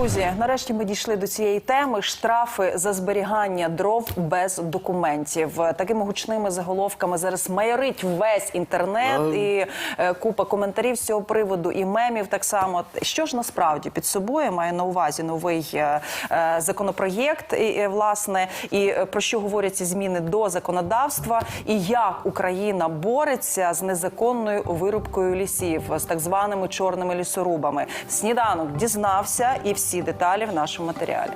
Друзі, нарешті ми дійшли до цієї теми штрафи за зберігання дров без документів. Такими гучними заголовками зараз майорить весь інтернет і е, купа коментарів з цього приводу і мемів. Так само що ж насправді під собою має на увазі новий е, е, законопроєкт, і, е, власне, і е, про що говорять ці зміни до законодавства, і як Україна бореться з незаконною вирубкою лісів, з так званими чорними лісорубами. Сніданок дізнався і всі деталі в нашому матеріалі.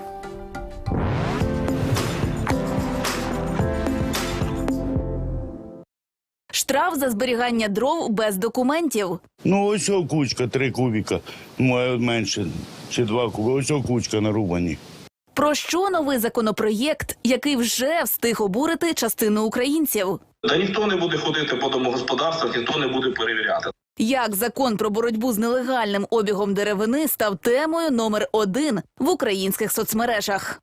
Штраф за зберігання дров без документів. Ну, ось о кучка, три кубіка. Моє менше, чи два куби. Ось о кучка нарубані. Про що новий законопроєкт, який вже встиг обурити частину українців? Та ніхто не буде ходити по домогосподарствах, ніхто не буде перевіряти. Як закон про боротьбу з нелегальним обігом деревини став темою номер один в українських соцмережах.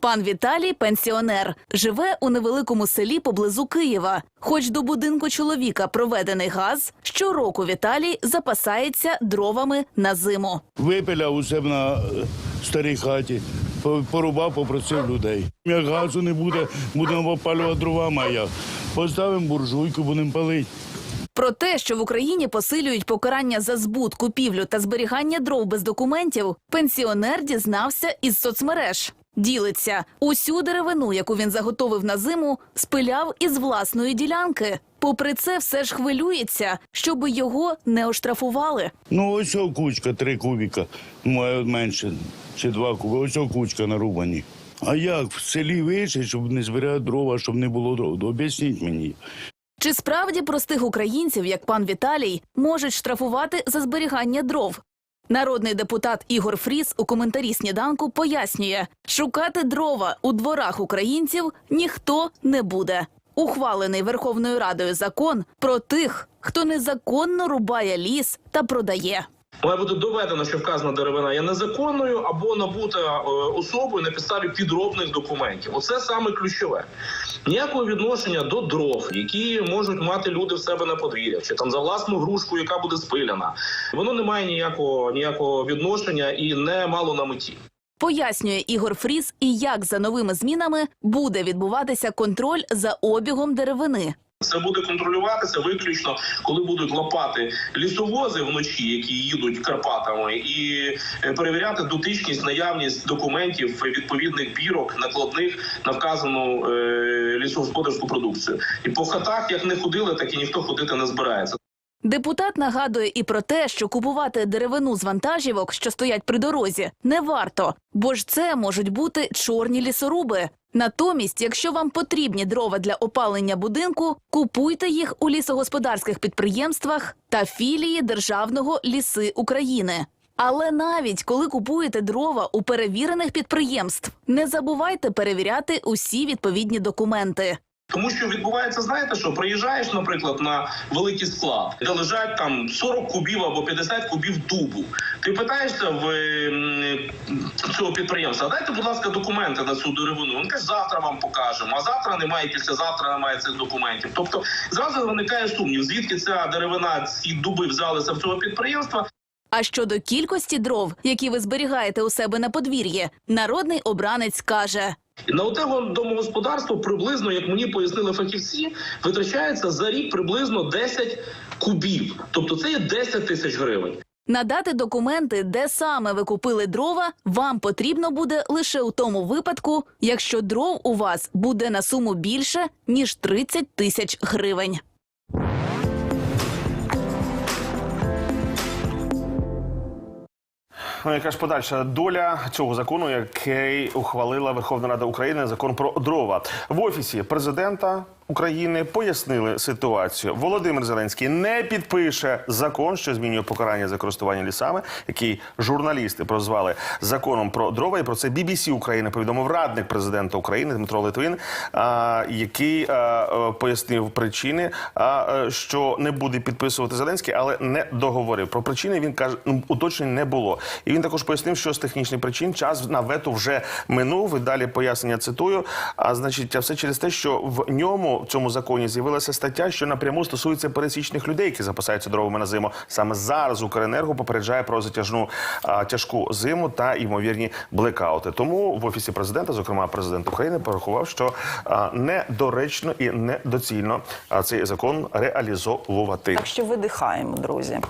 Пан Віталій пенсіонер, живе у невеликому селі поблизу Києва. Хоч до будинку чоловіка проведений газ, щороку Віталій запасається дровами на зиму. Випиляв у себе на е, старій хаті, порубав, попросив людей. Як газу не буде, будемо опалювати дровами, як? Поставимо буржуйку, будемо палити. Про те, що в Україні посилюють покарання за збут, купівлю та зберігання дров без документів, пенсіонер дізнався із соцмереж. Ділиться усю деревину, яку він заготовив на зиму, спиляв із власної ділянки. Попри це, все ж хвилюється, щоби його не оштрафували. Ну, ось кучка, три кубіка. Моє менше, чи два куби. Ось кучка нарубані. А як в селі вийшли, щоб не збирати дрова, щоб не було дров? Об'ясніть мені. Чи справді простих українців, як пан Віталій, можуть штрафувати за зберігання дров? Народний депутат Ігор Фріс у коментарі сніданку пояснює, шукати дрова у дворах українців ніхто не буде. Ухвалений Верховною Радою закон про тих, хто незаконно рубає ліс та продає. Має бути доведено, що вказана деревина є незаконною або набута е, особою на підставі підробних документів. Оце саме ключове. Ніякого відношення до дров, які можуть мати люди в себе на подвір'ях, чи там за власну грушку, яка буде спиляна. Воно не має ніякого ніякого відношення і не мало на меті. Пояснює Ігор Фріс і як за новими змінами буде відбуватися контроль за обігом деревини. Це буде контролюватися виключно, коли будуть лопати лісовози вночі, які їдуть Карпатами, і е, перевіряти дотичність, наявність документів відповідних бірок накладних на вказану е, лісогосподарську продукцію. І по хатах як не ходили, так і ніхто ходити не збирається. Депутат нагадує і про те, що купувати деревину з вантажівок, що стоять при дорозі, не варто, бо ж це можуть бути чорні лісоруби. Натомість, якщо вам потрібні дрова для опалення будинку, купуйте їх у лісогосподарських підприємствах та філії Державного ліси України. Але навіть коли купуєте дрова у перевірених підприємств, не забувайте перевіряти усі відповідні документи. Тому що відбувається, знаєте, що приїжджаєш, наприклад, на великий склад, де лежать там 40 кубів або 50 кубів дубу. Ти питаєшся в цього підприємства, дайте, будь ласка, документи на цю деревину. Він каже, завтра вам покажемо. А завтра немає, післязавтра немає цих документів. Тобто зразу виникає сумнів, звідки ця деревина, ці дуби взялися в цього підприємства. А щодо кількості дров, які ви зберігаєте у себе на подвір'ї, народний обранець каже: на оте домогосподарство приблизно, як мені пояснили фахівці, витрачається за рік приблизно 10 кубів. Тобто це є 10 тисяч гривень. надати документи, де саме ви купили дрова, вам потрібно буде лише у тому випадку, якщо дров у вас буде на суму більше ніж 30 тисяч гривень. Ну, яка ж подальша доля цього закону, який ухвалила Верховна Рада України, закон про дрова. В офісі президента України пояснили ситуацію. Володимир Зеленський не підпише закон, що змінює покарання за користування лісами, який журналісти прозвали законом про дрова. І про це BBC України повідомив радник президента України Дмитро Литвин, який а, пояснив причини, а, е, що не буде підписувати Зеленський, але не договорив. Про причини він каже, ну, уточнень не було. І він також пояснив, що з технічних причин час на вето вже минув. І далі пояснення цитую. А значить, а все через те, що в ньому в цьому законі з'явилася стаття, що напряму стосується пересічних людей, які запасаються дровами на зиму. Саме зараз Укренерго попереджає про затяжну а, тяжку зиму та ймовірні блекаути. Тому в офісі президента, зокрема президент України, порахував, що а, недоречно і недоцільно а, цей закон реалізовувати. Так що видихаємо, друзі.